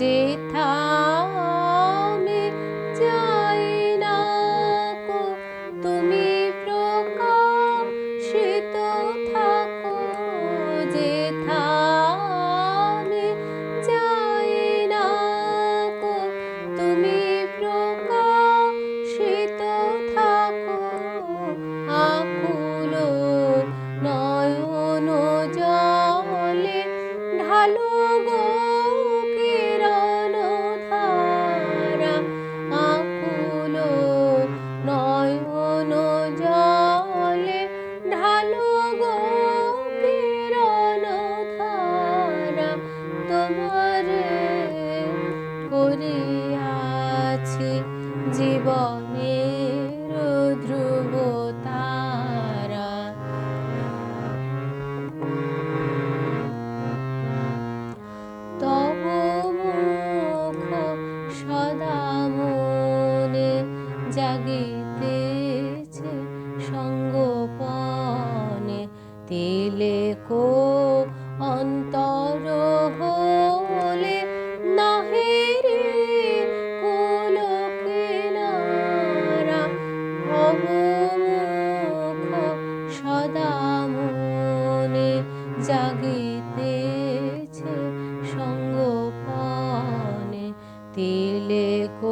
যেথা জাগিতেছে সঙ্গপনে। তেলে কো অন্তর হলে নাহে রে কুলকে নারা। ভবমুখ সদা মনে জাগিতেছে সঙ্গপনে। তেলে কো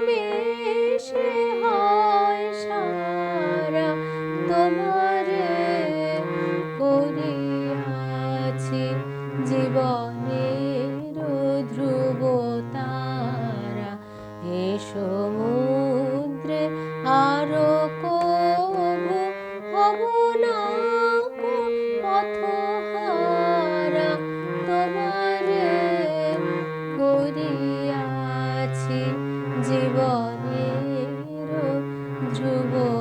মেশে ধ্রুব